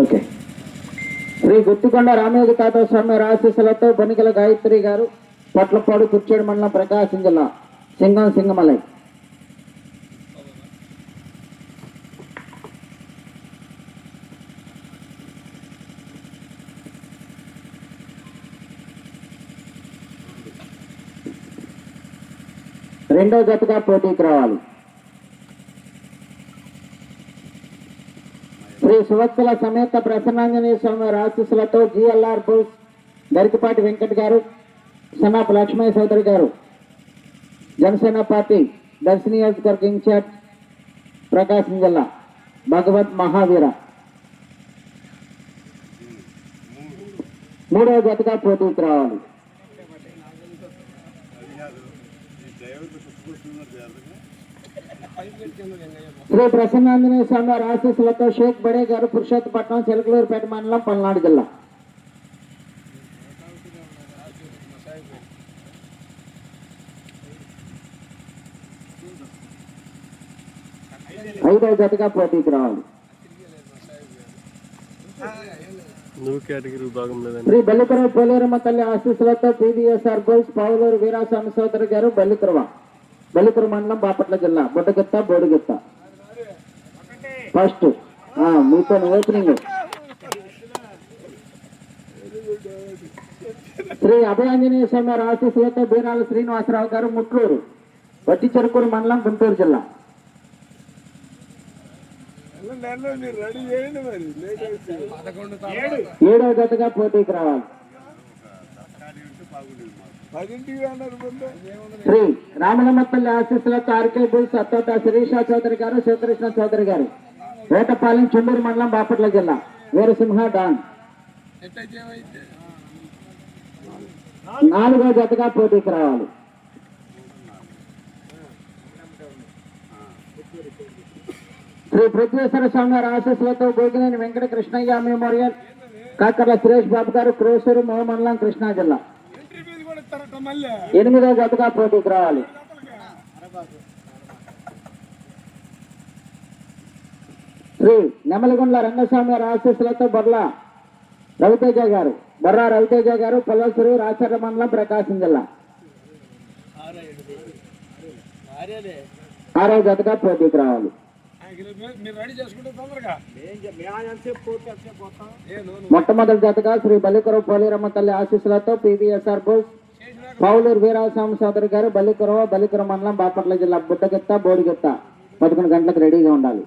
Okay. Sri Guttikonda Ramayogi తాత స్వామి ఆశీస్సులతో బొనికల గాయత్రి గారు పొట్లపాడు కుర్చేడు మండలం ప్రకాశం జిల్లా సింగం సింగమలై. రెండో జతగా పోటీకి రావాలి. శ్రీ సువత్సల సమేత ప్రసన్నాంజనేయ స్వామి ఆశీస్సులతో జిఎల్ఆర్ బుల్స్ గరికపాటి వెంకట్ గారు సనాప్ లక్ష్మయ్య చౌదరి గారు జనసేన పార్టీ దర్శి నియోజకవర్గ ఇన్ఛార్జ్ ప్రకాశం జిల్లా భగవత్ మహావీర. మూడవ జతగా పోటీకి రావాలి. శ్రీ ప్రసన్నాంజనేయ స్వామి వారి ఆశీస్సులతో షేక్ బడే గారు పురుషోత్తపట్నం చిలకలూరుపేట మండలం పల్నాడు జిల్లా. ఐదవ జతగా పోటీకి రావాలి. శ్రీ బల్లికరవ పోలేరమ్మ తల్లి ఆశీస్సులతో పీవీఎస్ఆర్ గోల్స్ పావులూరు వీరాస్వామి సోదరి గారు బల్లికరవ బల్లికర మండలం బాపట్ల జిల్లా బొడ్డగిత్త బోడిగిత్త ఫస్ట్ ఆ, మీతో ఓపెనింగ్ శ్రీ అభయాంజనేయ స్వామి వారి ఆశీస్సులతో బీరాల శ్రీనివాసరావు గారు ముట్లూరు వట్టి చెరుకూరు మండలం గుంటూరు జిల్లా. రెడీ చేయండి మరి లేట్ అయితే ఏడవ జతగా పోటీకి రావాలి. శ్రీ రామలమ్మపల్లి ఆశీస్సులతో ఆర్కే బుల్స్ అత్తోట శిరీష చౌదరి గారు శివకృష్ణ చౌదరి గారు. వేటపాలెం చుండూరు మండలం బాపట్ల జిల్లా వీరసింహ డాన్. నాలుగో జతగా పోటీకి రావాలి. శ్రీ పృథ్వేశ్వర స్వామి గారి ఆశీస్సులతో గోగినేని వెంకట కృష్ణయ్య మెమోరియల్ కాకర్ల సురేష్ బాబు గారు క్రోసూరు మహమండలం కృష్ణా జిల్లా. ఎనిమిదో జతగా పోటీకి రావాలి. శ్రీ నెమలగుండ్ల రంగస్వామి గారి ఆశీస్సులతో బొర్లా రవితేజ గారు బొర్రా రవితేజ గారు పల్లసూరు రాచర్ల మండలం ప్రకాశం జిల్లా. ఆరో జతగా పోటీకి రావాలి. మొట్టమొదటి జతగా శ్రీ బల్లికరవ పోలీరమ్మ తల్లి ఆశీస్సులతో పివిఎస్ఆర్ బోస్ పౌలూరు వీరాస్వామి సోదరి గారు బలికురవ బలికుర మండలం బాపట్ల జిల్లా బుట్టగిత్త బోడిగెత్త. పదకొండు గంటలకు రెడీగా ఉండాలి.